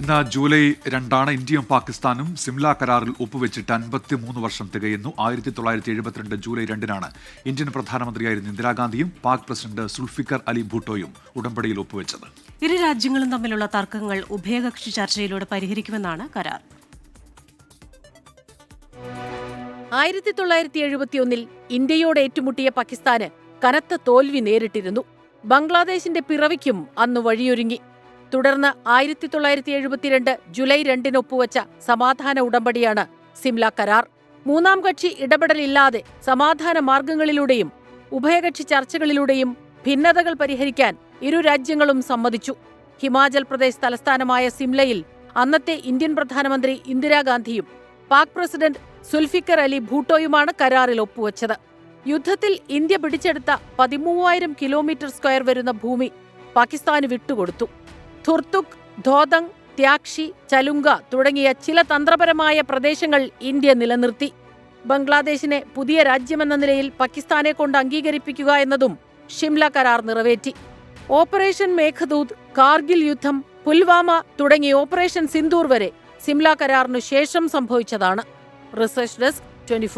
ഇന്ന് ജൂലൈ രണ്ടാണ് ഇന്ത്യയും പാകിസ്ഥാനും സിംല കരാറിൽ ഒപ്പുവെച്ചിട്ട് അൻപത്തിമൂന്ന് വർഷം തികയുന്നു. ആയിരത്തി തൊള്ളായിരത്തി എഴുപത്തിരണ്ട് ജൂലൈ രണ്ടിനാണ് ഇന്ത്യൻ പ്രധാനമന്ത്രിയായിരുന്ന ഇന്ദിരാഗാന്ധിയും പാക് പ്രസിഡന്റ് സുൽഫിക്കർ അലി ഭൂട്ടോയും ഉടമ്പടിയിൽ ഒപ്പുവെച്ചത്. ഇരു രാജ്യങ്ങളും തമ്മിലുള്ള തർക്കങ്ങൾ ഉഭയകക്ഷി ചർച്ചയിലൂടെ പരിഹരിക്കുമെന്നാണ് കരാർ. ആയിരത്തി തൊള്ളായിരത്തി എഴുപത്തിയൊന്നിൽ ഇന്ത്യയോട് ഏറ്റുമുട്ടിയ പാകിസ്ഥാന് കനത്ത തോൽവി നേരിട്ടിരുന്നു. ബംഗ്ലാദേശിന്റെ പിറവിക്കും അന്ന് വഴിയൊരുങ്ങി. തുടർന്ന് ആയിരത്തി തൊള്ളായിരത്തി എഴുപത്തിരണ്ട് ജൂലൈ രണ്ടിന് ഒപ്പുവച്ച സമാധാന ഉടമ്പടിയാണ് സിംല കരാർ. മൂന്നാം കക്ഷി ഇടപെടലില്ലാതെ സമാധാന മാർഗങ്ങളിലൂടെയും ഉഭയകക്ഷി ചർച്ചകളിലൂടെയും ഭിന്നതകൾ പരിഹരിക്കാൻ ഇരു രാജ്യങ്ങളും സമ്മതിച്ചു. ഹിമാചൽ പ്രദേശ് തലസ്ഥാനമായ സിംലയിൽ അന്നത്തെ ഇന്ത്യൻ പ്രധാനമന്ത്രി ഇന്ദിരാഗാന്ധിയും പാക് പ്രസിഡന്റ് സുൽഫിക്കർ അലി ഭൂട്ടോയുമാണ് കരാറിൽ ഒപ്പുവച്ചത്. യുദ്ധത്തിൽ ഇന്ത്യ പിടിച്ചെടുത്ത പതിമൂവായിരം കിലോമീറ്റർ സ്ക്വയർ വരുന്ന ഭൂമി പാകിസ്ഥാന് വിട്ടുകൊടുത്തു. ധുർത്തുക് ധോതങ് ത്യാക്ഷി ചലുങ്ക തുടങ്ങിയ ചില തന്ത്രപരമായ പ്രദേശങ്ങൾ ഇന്ത്യ നിലനിർത്തി. ബംഗ്ലാദേശിനെ പുതിയ രാജ്യമെന്ന നിലയിൽ പാകിസ്ഥാനെ കൊണ്ട് അംഗീകരിപ്പിക്കുക എന്നതും ഷിംല കരാർ നിറവേറ്റി. ഓപ്പറേഷൻ മേഘദൂത് കാർഗിൽ യുദ്ധം പുൽവാമ തുടങ്ങി ഓപ്പറേഷൻ സിന്ദൂർ വരെ സിംല കരാറിനു ശേഷം സംഭവിച്ചതാണ്. Research desk twenty